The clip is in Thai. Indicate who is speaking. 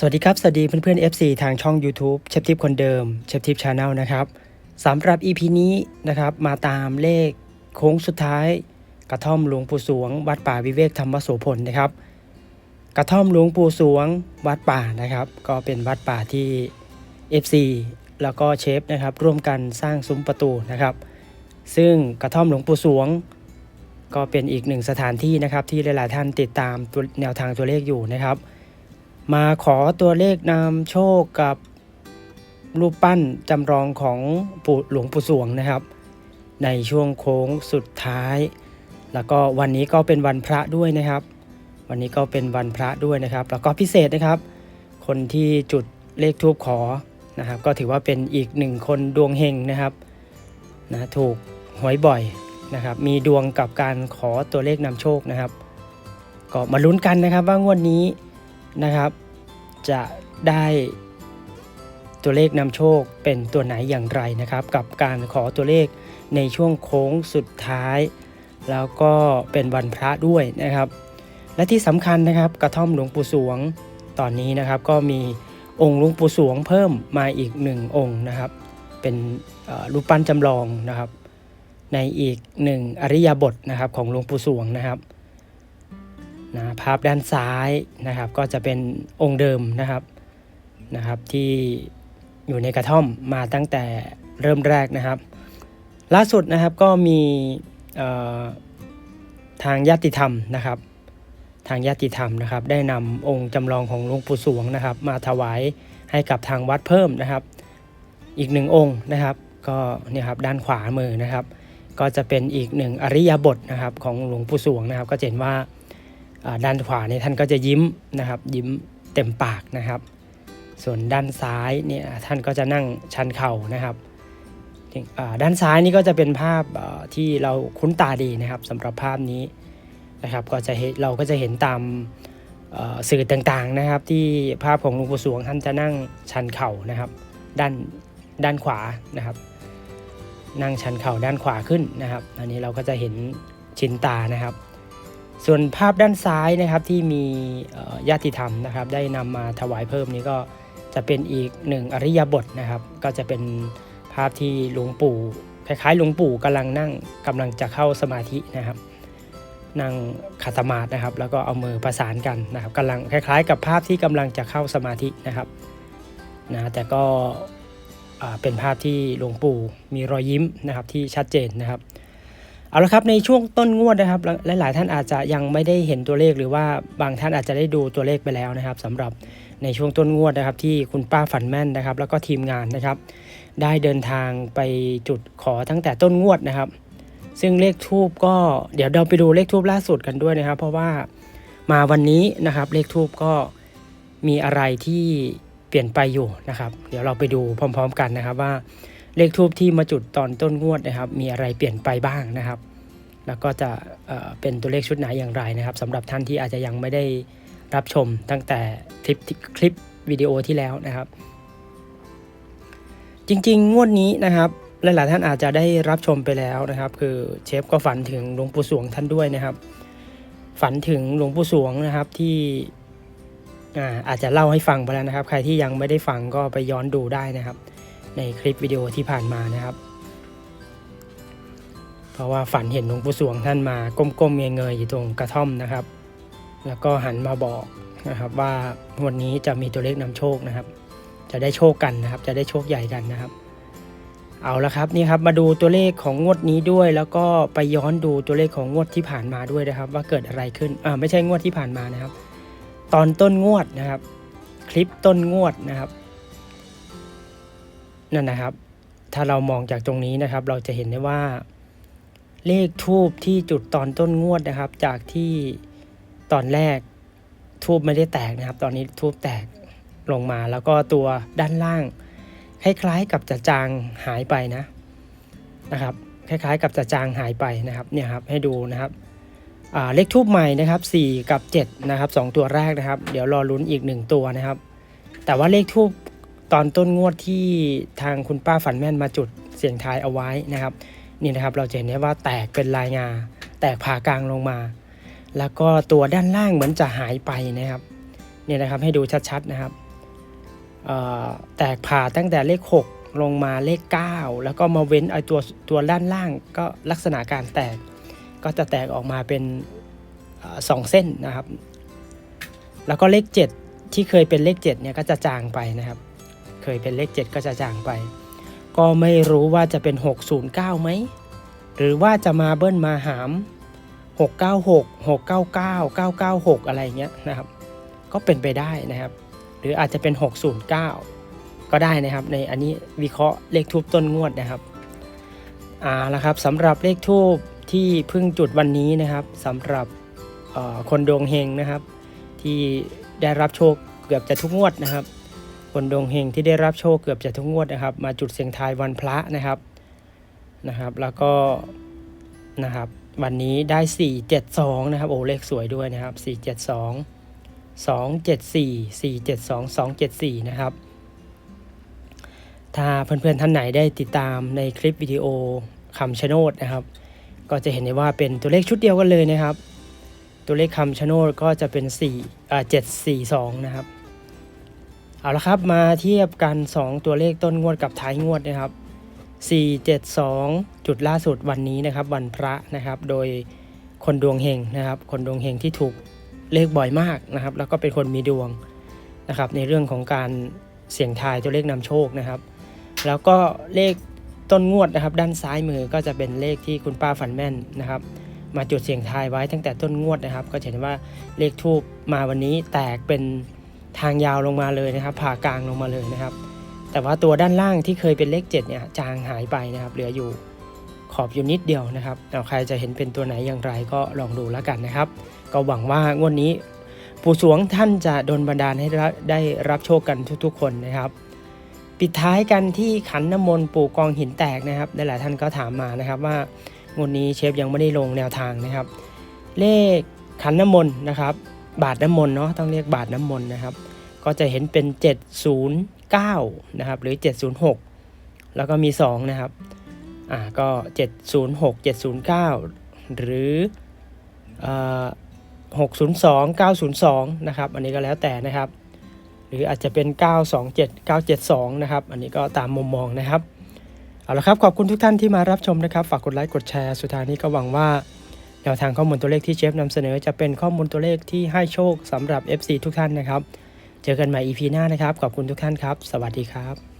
Speaker 1: สวัสดีครับ สวัสดีเพื่อนๆ FC ทางช่อง YouTube เชฟทิปคนเดิมเชฟทิปชาแนลนะครับสำหรับ EP นี้นะครับมาตามเลขโค้งสุดท้าย กระท่อมหลวงปู่สวง วัดป่าวิเวกธรรมโสพลนะครับ กระท่อมหลวงปู่สวงวัดป่านะครับ ก็เป็นวัดป่าที่ FC แล้วก็เชฟนะครับร่วมกันสร้างซุ้มประตูนะครับ ซึ่งกระท่อมหลวงปู่สวง ก็เป็นอีกหนึ่งสถานที่นะครับที่หลายๆท่านติดตามตัวแนวทางตัวเลขอยู่นะครับ มาขอตัวเลขนำโชคกับรูปปั้นจำลองของปู่หลวงปู่สวงนะครับ ในช่วงโค้งสุดท้าย แล้วก็วันนี้ก็เป็นวันพระด้วยนะครับ วันนี้ก็เป็นวันพระด้วยนะครับ แล้วก็พิเศษนะครับ คนที่จุดเลขทูบขอนะครับ ก็ถือว่าเป็นอีกหนึ่งคนดวงเฮงนะครับนะถูกหวยบ่อยนะครับ มีดวงกับการขอตัวเลขนำโชคนะครับ ก็มาลุ้นกันนะครับว่างวดนี้ นะครับ จะได้ตัวเลขนำโชคเป็นตัวไหนอย่างไรนะครับ กับการขอตัวเลขในช่วงโค้งสุดท้าย แล้วก็เป็นวันพระด้วยนะครับ และที่สำคัญนะครับกระท่อมหลวงปู่สวงตอนนี้นะครับก็มีองค์หลวงปู่สวงเพิ่มมาอีกหนึ่งองค์นะครับ เป็นรูปปั้นจำลองนะครับ ในอีกหนึ่งอริยบทนะครับของหลวงปู่สวงนะครับ นะภาพด้านซ้ายนะครับก็จะเป็นองค์เดิมนะครับนะครับที่อยู่ในกระท่อมมาตั้งแต่เริ่มแรกนะครับ ล่าสุดนะครับก็มีทางญาติธรรมนะครับ ทางญาติธรรมนะครับ ได้นำองค์จำลองของหลวงปู่สวงนะครับ มาถวายให้กับทางวัดเพิ่มนะครับ อีกหนึ่งองค์นะครับ ก็เนี่ยครับด้านขวามือนะครับ ก็จะเป็นอีกหนึ่งอริยบทนะครับของหลวงปู่สวงนะครับ ก็เห็นว่า ด้านขวาเนี่ยท่านก็จะยิ้มนะครับ ยิ้มเต็มปากนะครับ ส่วนด้านซ้ายเนี่ยท่านก็จะนั่งชันเข่านะครับด้านซ้ายนี่ก็จะเป็นภาพที่เราคุ้นตาดีนะครับสำหรับภาพนี้นะครับ ก็จะเห็นเราก็จะเห็นตามสื่อต่างๆนะครับ ที่ภาพของหลวงปู่สวงท่านจะนั่งชันเข่านะครับ ด้านด้านขวานะครับ นั่งชันเข่าด้านขวาขึ้นนะครับ อันนี้เราก็จะเห็นชินตานะครับ ส่วนภาพด้านซ้ายนะครับที่มีญาติธรรมนะครับ ได้นำมาถวายเพิ่มนี้ก็จะเป็นอีกหนึ่งอริยบทนะครับ ก็จะเป็นภาพที่หลวงปู่คล้ายๆหลวงปู่กำลังนั่งกำลังจะเข้าสมาธินะครับ นั่งขัดสมาธินะครับ แล้วก็เอามือประสานกันนะครับกำลังคล้ายๆ กับภาพที่กำลังจะเข้าสมาธินะครับนะแต่ก็เป็นภาพที่หลวงปู่มีรอยยิ้มนะครับที่ชัดเจนนะครับ เอาละครับในช่วงต้นงวดนะครับและหลาย ๆ ท่านอาจจะยังไม่ได้เห็นตัวเลขหรือว่าบางท่านอาจจะได้ดูตัวเลขไปแล้วนะครับสำหรับในช่วงต้นงวดนะครับ ที่คุณป้าฝันแม่นนะครับ แล้วก็ทีมงานนะครับ ได้เดินทางไปจุดขอตั้งแต่ต้นงวดนะครับ ซึ่งเลขทูบก็เดี๋ยวเราไปดูเลขทูบล่าสุดกันด้วยนะครับ เพราะว่ามาวันนี้นะครับเลขทูบก็มีอะไรที่เปลี่ยนไปอยู่นะครับ เดี๋ยวเราไปดูพร้อม ๆ กันนะครับว่า เลขทูบที่มาจุดตอนต้นงวดนะครับ มีอะไรเปลี่ยนไปบ้างนะครับ แล้วก็จะเเป็นตัวเลขชุดไหนอย่างไรนะครับสำหรับท่านที่อาจจะยังไม่ได้รับชมตั้งแต่คลิปคลิปวิดีโอที่แล้วนะครับ จริงๆ งวดนี้นะครับหลายๆท่านอาจจะได้รับชมไปแล้วนะครับ คือเชฟก็ฝันถึงหลวงปู่สวงท่านด้วยนะครับ ฝันถึงหลวงปู่สวงนะครับที่อาอาจจะเล่าให้ฟังไปแล้วนะครับ ใครที่ยังไม่ได้ฟังก็ไปย้อนดูได้นะครับ ในคลิปวิดีโอที่ผ่านมานะครับ เพราะว่าฝันเห็นหลวงปู่สวงท่านมาก้มๆเงยๆอยู่ตรงกระท่อมนะครับ แล้วก็หันมาบอกนะครับว่าวันนี้จะมีตัวเลขนำโชคนะครับ จะได้โชคกันนะครับ จะได้โชคใหญ่กันนะครับ เอาละครับนี่ครับมาดูตัวเลขของงวดนี้ด้วย แล้วก็ไปย้อนดูตัวเลขของงวดที่ผ่านมาด้วยนะครับ ว่าเกิดอะไรขึ้นอ่าไม่ใช่งวดที่ผ่านมานะครับ ตอนต้นงวดนะครับ คลิปต้นงวดนะครับ นั่นนะครับ ถ้าเรามองจากตรงนี้นะครับ เราจะเห็นได้ว่า เลขทูบที่จุดตอนต้นงวดนะครับ จากที่ตอนแรกทูบไม่ได้แตกนะครับ ตอนนี้ทูบแตกลงมาแล้วก็ตัวด้านล่าง คล้ายๆกับจะจางหายไปนะนะครับ คล้ายๆ กับจะจางหายไปนะครับเนี่ยครับให้ดูนะครับเลขทูบใหม่นะครับ 4 กับ 7 นะครับ 2 ตัวแรกนะครับ เดี๋ยวรอลุ้นอีก 1 ตัวนะครับ แต่ว่าเลขทูบ ตอนต้นงวดที่ทางคุณป้าฝันแม่นมาจุดเสียงทายเอาไว้นะครับ นี่นะครับเราจะเห็นได้ว่าแตกเป็นลายงา แตกผ่ากลางลงมา แล้วก็ตัวด้านล่างเหมือนจะหายไปนะครับเนี่ยนะครับให้ดูชัดๆนะครับแตกผ่าตั้งแต่เลข 6 ลงมาเลข 9 แล้วก็มาเว้นไอตัวตัวด้านล่างก็ลักษณะการแตกก็จะแตกออกมาเป็นอสองเส้นนะครับ แล้วก็เลข 7 ที่เคยเป็นเลข7เนี่ยก็จะจางไปนะครับ ยเป็นเลข 7 ก็จะจางไป ก็ไม่รู้ว่าจะเป็น 609 ไหม หรือว่าจะมาเบิ้ลมาหาม 696 699 996 อะไรเงี้ยนะครับ ก็เป็นไปได้นะครับ หรืออาจจะเป็น 609 ก็ได้นะครับ ในอันนี้วิเคราะห์เลขทูบต้นงวดนะครับอ่าล้วครับสำหรับเลขทูบที่เพิ่งจุดวันนี้นะครับสำหรับคนดวงเฮงนะครับ ที่ได้รับโชคเกือบจะทุกงวดนะครับ คนดวงเฮงที่ได้รับโชคเกือบจะทุกงวดนะครับ มาจุดเสียงทายวันพระนะครับนะครับ แล้วก็นะครับวันนี้ได้ 472 นะครับ โอ้เลขสวยด้วยนะครับ 472 274 472 274 นะครับ ถ้าเพื่อนๆท่านไหนได้ติดตามในคลิปวิดีโอคำชะโนดนะครับ ก็จะเห็นได้ว่าเป็นตัวเลขชุดเดียวกันเลยนะครับ ตัวเลขคำชะโนดก็จะเป็น4อ่า742 นะครับ เอาละครับมาเทียบกัน 2 ตัวเลขต้นงวดกับท้ายงวดนะครับ 472 จุดล่าสุดวันนี้นะครับ วันพระนะครับ โดยคนดวงเฮงนะครับ คนดวงเฮงที่ถูกเลขบ่อยมากนะครับ แล้วก็เป็นคนมีดวงนะครับ ในเรื่องของการเสี่ยงทายตัวเลขนำโชคนะครับ แล้วก็เลขต้นงวดนะครับ ด้านซ้ายมือก็จะเป็นเลขที่คุณป้าฝันแม่นนะครับ มาจุดเสี่ยงทายไว้ตั้งแต่ต้นงวดนะครับ ก็เห็นว่าเลขทูบมาวันนี้แตกเป็น ทางยาวลงมาเลยนะครับ ผ่ากลางลงมาเลยนะครับ แต่ว่าตัวด้านล่างที่เคยเป็นเลข7เนี่ยจางหายไปนะครับ เหลืออยู่ขอบอยู่นิดเดียวนะครับเอาใครจะเห็นเป็นตัวไหนอย่างไรก็ลองดูแล้วกันนะครับ ก็หวังว่างวดนี้ ปู่สวงท่านจะดลบันดาลให้ได้รับโชคกันทุกๆ คนนะครับ ปิดท้ายกันที่ขันน้ำมนต์ปู่กองหินแตกนะครับหลายๆท่านก็ถามมานะครับว่างวดนี้เชฟยังไม่ได้ลงแนวทางนะครับ เลขขันน้ำมนต์นะครับ บาทน้ำมนต์เนาะต้องเรียกบาทน้ำมนต์นะครับ ก็จะเห็นเป็น 709 นะครับ หรือ 706 แล้วก็มี 2 นะครับอ่าก็ 706 709 หรือเอ่อ602 902 นะครับ อันนี้ก็แล้วแต่นะครับ หรืออาจจะเป็น 927 972 นะครับ อันนี้ก็ตามมุมมองนะครับ เอาละครับ ขอบคุณทุกท่านที่มารับชมนะครับ ฝากกดไลค์ กดแชร์ สุดท้ายนี้ก็หวังว่า แนวทางข้อมูลตัวเลขที่เชฟนำเสนอจะเป็นข้อมูลตัวเลขที่ให้โชคสำหรับ FC ทุกท่านนะครับ เจอกันใหม่ EP หน้านะครับ ขอบคุณทุกท่านครับ สวัสดีครับ